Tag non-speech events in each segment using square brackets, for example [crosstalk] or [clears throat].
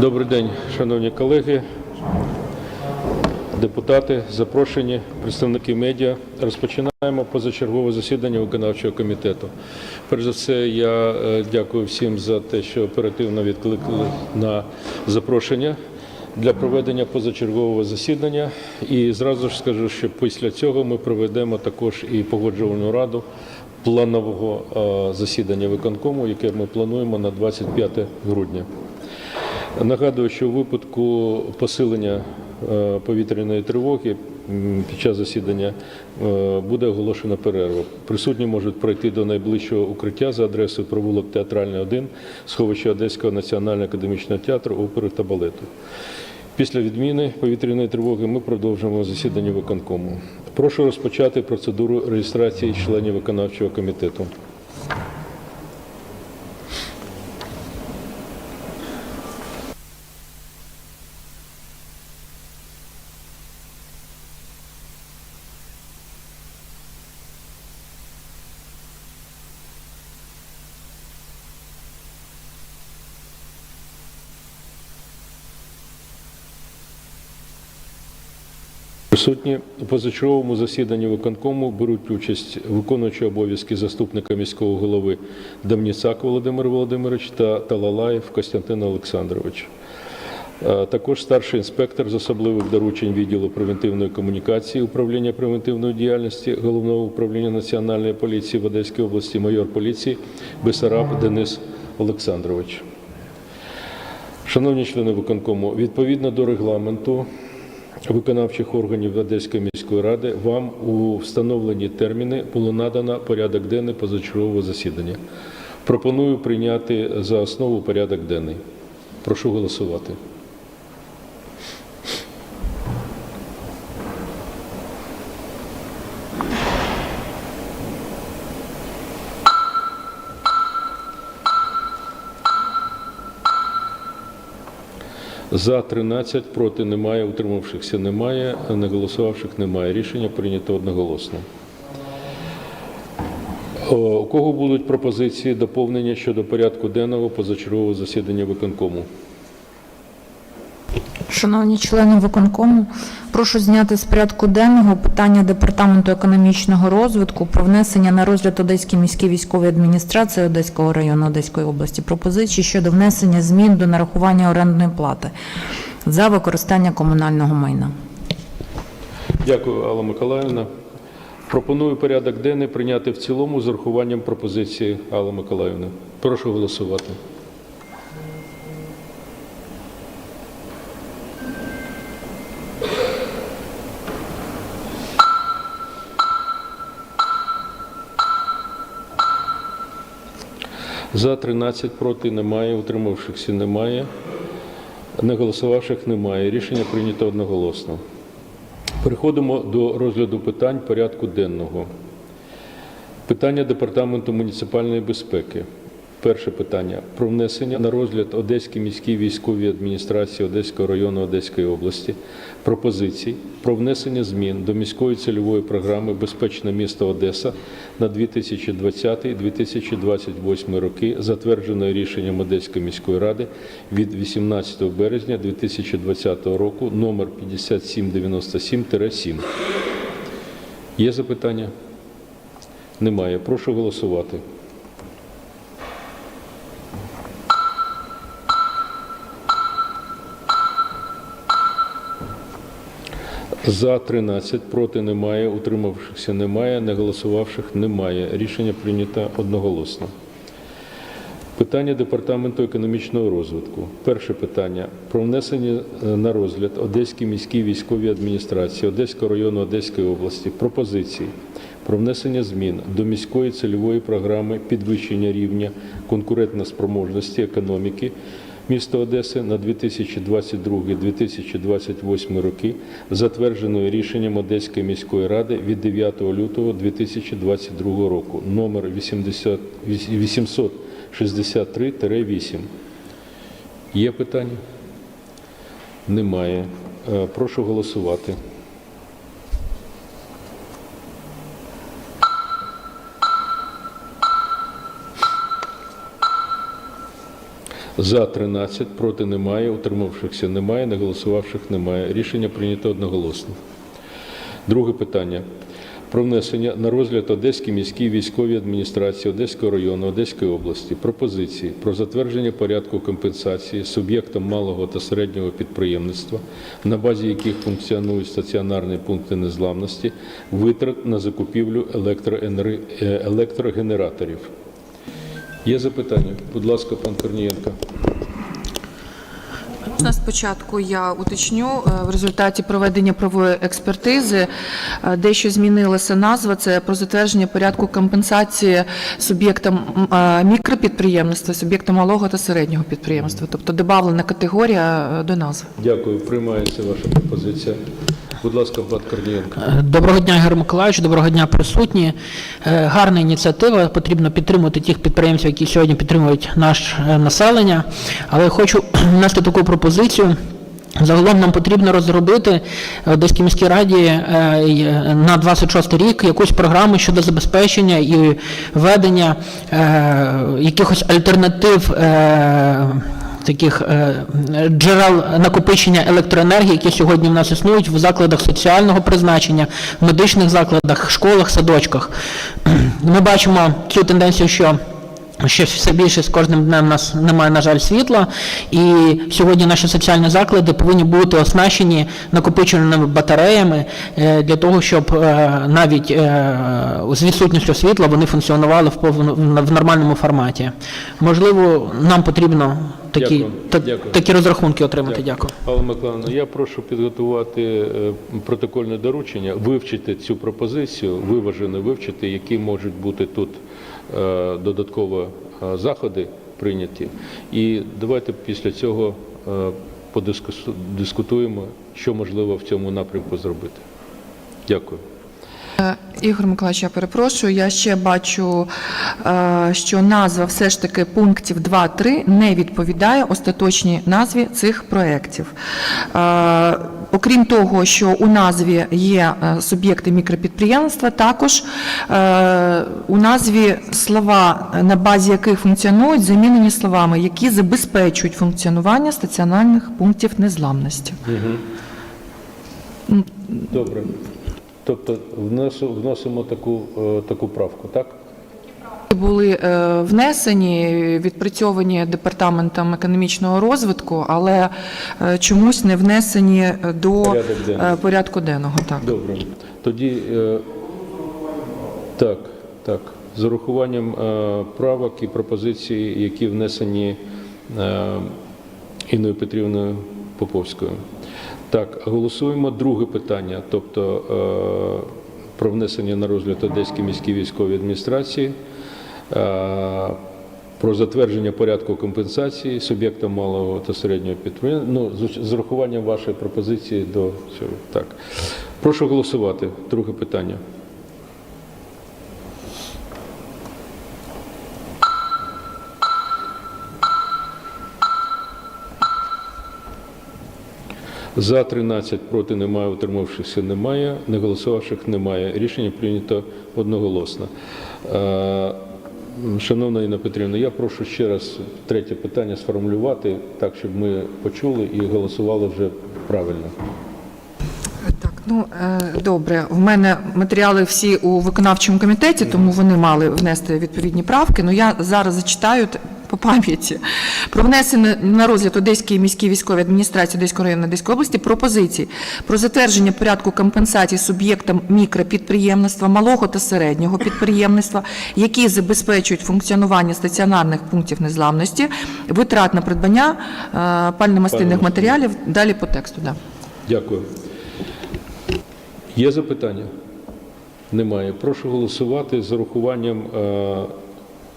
Добрий день, шановні колеги, депутати, запрошені, представники медіа. Розпочинаємо позачергове засідання виконавчого комітету. Перш за все, я е, дякую всім за те, що оперативно відкликали на запрошення для проведення позачергового засідання. І зразу ж скажу, що після цього ми проведемо також і погоджувальну раду планового е, засідання виконкому, яке ми плануємо на 25 грудня. Нагадую, що у випадку посилення е, повітряної тривоги під час засідання е, буде оголошена перерва. Присутні можуть пройти до найближчого укриття за адресою провулок Театральний 1, сховище Одеського національного академічного театру опери та балету. Після відміни повітряної тривоги ми продовжимо засідання виконкому. Прошу розпочати процедуру реєстрації членів виконавчого комітету. Присутні у позачерговому засіданні виконкому беруть участь виконуючий обов'язки заступника міського голови Дамніцак Володимир Володимирович та Талалаєв Костянтин Олександрович. Е, Також старший інспектор з особливих доручень відділу превентивної комунікації управління превентивної діяльності головного управління національної поліції в Одеській області, майор поліції Бесараб Денис Олександрович. Шановні члени виконкому, відповідно до регламенту виконавчих органів Одеської міської ради вам у встановлені терміни було надано порядок денний позачергового засідання. Пропоную прийняти за основу порядок денний. Прошу голосувати. За 13, проти немає, утримавшихся немає, не голосувавших немає. Рішення прийнято одноголосно. У кого будуть пропозиції доповнення щодо порядку денного позачергового засідання виконкому? Шановні члени виконкому, прошу зняти з порядку денного питання Департаменту економічного розвитку про внесення на розгляд Одеській міській військовій адміністрації Одеського району Одеської області пропозиції щодо внесення змін до нарахування орендної плати за використання комунального майна. Дякую, Алла Миколаївна. Пропоную порядок денний прийняти в цілому з урахуванням пропозиції Алли Миколаївни. Прошу голосувати. За 13 проти немає, утримавшихся немає, не голосувавших немає. Рішення прийнято одноголосно. Переходимо до розгляду питань порядку денного. Питання Департаменту муніципальної безпеки. Перше питання про внесення на розгляд Одеській міській військовій адміністрації Одеського району Одеської області пропозицій про внесення змін до міської цільової програми Безпечне місто Одеса на 2020-2028 роки, затвердженої рішенням Одеської міської ради від 18 березня 2020 року номер 5797-7. Є запитання? Немає. Прошу голосувати. За 13, проти немає, утримавшихся немає, не голосувавших немає. Рішення прийнято одноголосно. Питання Департаменту економічного розвитку. Перше питання про внесення е, на розгляд Одеській міській військовій адміністрації Одеського району Одеської області пропозиції про внесення змін до міської цільової програми підвищення рівня конкурентноспроможності економіки міста Одеси на 2022-2028 роки, затвердженої рішенням Одеської міської ради від 9 лютого 2022 року, номер 80 863-8. Є питання? Немає. Е, Прошу голосувати. За 13, проти немає, утримавшихся немає, не голосувавших немає. Рішення прийнято одноголосно. Друге питання. Про внесення на розгляд Одеській міській військовій адміністрації Одеського району Одеської області пропозиції про затвердження порядку компенсації суб'єктам малого та середнього підприємництва, на базі яких функціонують стаціонарні пункти незламності, витрат на закупівлю е, електрогенераторів. Є запитання? Будь ласка, пан Корнієнко. Можна спочатку я уточню е, в результаті проведення правової експертизи е, дещо змінилася назва. Це про затвердження порядку компенсації суб'єктам е, мікропідприємництва, суб'єктам малого та середнього підприємства. Тобто додавлена категорія до назви. Дякую. Приймається ваша пропозиція. Будь ласка, пан Корнієнко. Доброго дня, Ігор Миколаївич, доброго дня, присутні. Е, Гарна ініціатива. Потрібно підтримувати тих підприємців, які сьогодні підтримують наше е, населення. Але хочу [clears throat] внести таку пропозицію. Загалом нам потрібно розробити в Одеській міській раді е, е, на 26 рік якусь програму щодо забезпечення і введення е, якихось альтернатив. Таких е, джерел накопичення електроенергії, які сьогодні в нас існують в закладах соціального призначення, в медичних закладах, школах, садочках. Ми бачимо цю тенденцію, що що все більше з кожним днем нас немає, на жаль, світла, і сьогодні наші соціальні заклади повинні бути оснащені накопичувальними батареями е, для того, щоб е, навіть е, з відсутністю світла вони функціонували в в нормальному форматі. Можливо, нам потрібно такі, Дякую. та- Дякую. такі розрахунки отримати. Дякую. Павло Миколаївна, я прошу підготувати протокольне доручення, вивчити цю пропозицію, виважено вивчити, які можуть бути тут додатково е, заходи прийняті. І давайте після цього е, подискутуємо, що можливо в цьому напрямку зробити. Дякую. Е, Ігор Миколаївич, я перепрошую. Я ще бачу, е, що назва все ж таки пунктів 2-3 не відповідає остаточній назві цих проєктів. Окрім того, що у назві є е, суб'єкти мікропідприємства, також е, у назві слова, е, на базі яких функціонують, замінені словами, які забезпечують функціонування стаціонарних пунктів незламності. Добре. Тобто вносимо таку, таку правку, так? Були е, внесені, відпрацьовані департаментом економічного розвитку, але е, чомусь не внесені до денний. е, порядку денного. Так. Добре. Тоді так, так. З урахуванням правок і пропозицій, які внесені Інною Петрівною Поповською. Так, голосуємо друге питання, тобто про внесення на розгляд Одеської міській військовій адміністрації. Е, Про затвердження порядку компенсації суб'єктам малого та середнього підприємства. Ну, з- урахуванням вашої пропозиції до цього. Так. Прошу голосувати. Друге питання. За 13, проти немає, утримавшихся немає, не голосувавших немає. Рішення прийнято одноголосно. Шановна Інна Петрівна, я прошу ще раз третє питання сформулювати так, щоб ми почули і голосували вже правильно. Так, ну е, добре. В мене матеріали всі у виконавчому комітеті, тому вони мали внести відповідні правки. Ну я зараз зачитаю по пам'яті. Про внесення на розгляд Одеської міській військовій адміністрації Одеського району Одеської області пропозиції про затвердження порядку компенсації суб'єктам мікропідприємництва, малого та середнього підприємництва, які забезпечують функціонування стаціонарних пунктів незламності, витрат на придбання е, пальномастильних матеріалів. Далі по тексту. Да. Дякую. Є запитання? Немає. Прошу голосувати з урахуванням е,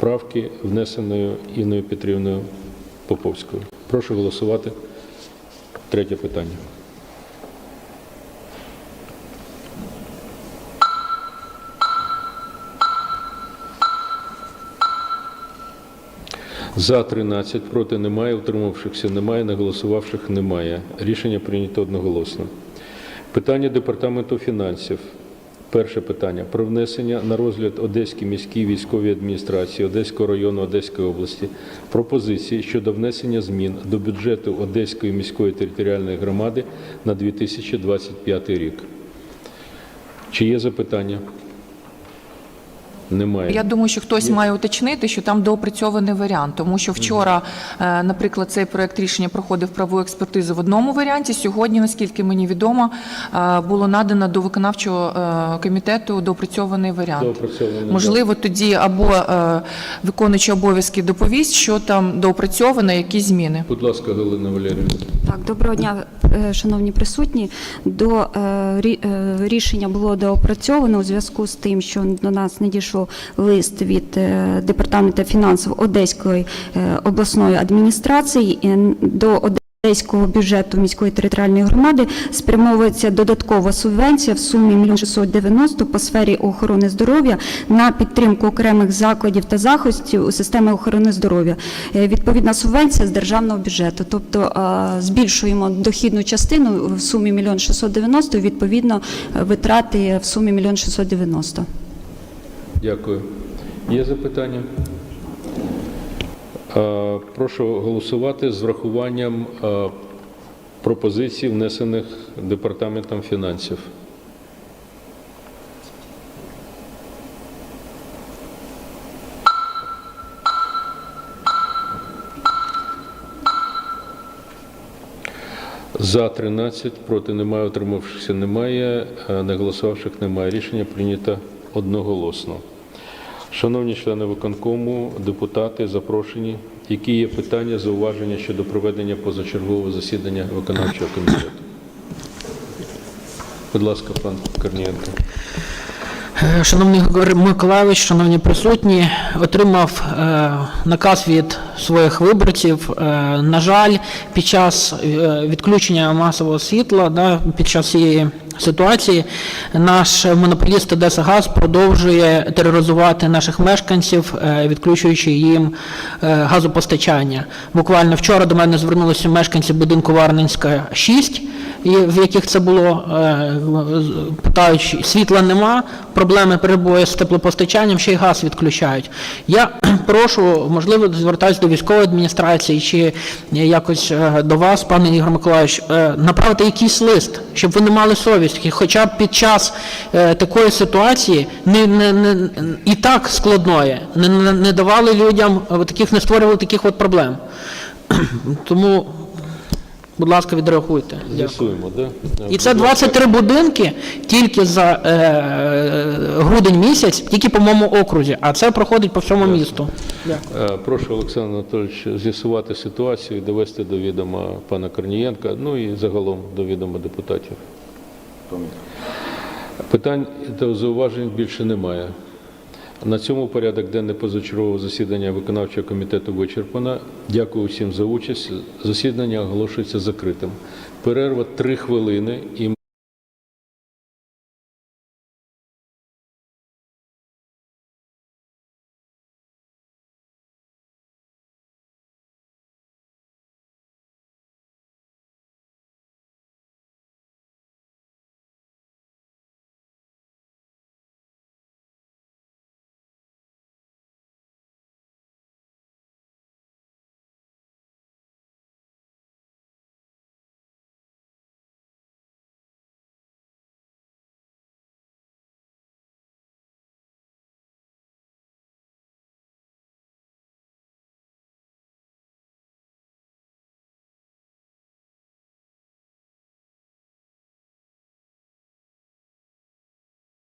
правки, внесеної Інною Петрівною Поповською. Прошу голосувати. Третє питання. За 13, проти немає, утримавшихся немає, не голосувавших немає. Рішення прийнято одноголосно. Питання Департаменту фінансів. Перше питання про внесення на розгляд Одеській міській військовій адміністрації Одеського району Одеської області пропозиції щодо внесення змін до бюджету Одеської міської територіальної громади на 2025 рік. Чи є запитання? Немає. Я думаю, що хтось має уточнити, що там доопрацьований варіант, тому що вчора, е, наприклад, цей проект рішення проходив правову експертизу в одному варіанті. Сьогодні, наскільки мені відомо, е, було надано до виконавчого е, комітету доопрацьований варіант. Доопрацьований, Можливо, тоді або виконуючий обов'язки доповість, що там доопрацьовано, які зміни. Будь ласка, Галина Валерійовна. Так, доброго дня, шановні присутні. До рі- рішення було доопрацьовано у зв'язку з тим, що до нас надійшов лист від е, департаменту фінансів Одеської е, обласної адміністрації до Одеського бюджету міської територіальної громади спрямовується додаткова субвенція в сумі 1 690 по сфері охорони здоров'я на підтримку окремих закладів та заходів у системі охорони здоров'я. Е, Відповідна субвенція з державного бюджету, тобто збільшуємо дохідну частину в сумі 1 690, відповідно витрати в сумі 1 690. Дякую. Є запитання? Прошу голосувати з врахуванням пропозицій, внесених департаментом фінансів. За 13, проти немає, утримавшихся немає, е, не голосувавших немає. Рішення прийнято одноголосно. Шановні члени виконкому, депутати, запрошені. Які є питання, зауваження щодо проведення позачергового засідання виконавчого комітету? Будь ласка, пан Корнієнко. Шановний Григорій Миколайович, шановні присутні, отримав е, наказ від своїх виборців. Е, на жаль, під час е, відключення масового світла, да, під час цієї ситуації, наш монополіст Одеса Газ продовжує тероризувати наших мешканців, е, відключуючи їм е, газопостачання. Буквально вчора до мене звернулися мешканці будинку Варненська 6, і в яких це було, е, питають, світла нема, проблеми перебої з теплопостачанням, ще й газ відключають. Я [clears throat] прошу, можливо, звертаюся до військової адміністрації чи якось е, до вас, пане Ігор Миколаївич, е, направити якийсь лист, щоб ви не мали совісті, хоча б під час е, такої ситуації не, не, не, і так складної, не, не, давали людям е, таких, не створювали таких от проблем. [clears throat] Тому, будь ласка, відреагуйте. З'ясуємо, да? І це Будь ласка. 23 будинки тільки за е, грудень місяць, тільки по моєму окрузі, а це проходить по всьому місту. Е, Прошу Олександр Анатолійович з'ясувати ситуацію і довести до відома пана Корнієнка, ну і загалом до відома депутатів. Питань та зауважень більше немає. На цьому порядок денний позачергового засідання виконавчого комітету вичерпано. Дякую всім за участь. Засідання оголошується закритим. Перерва три хвилини і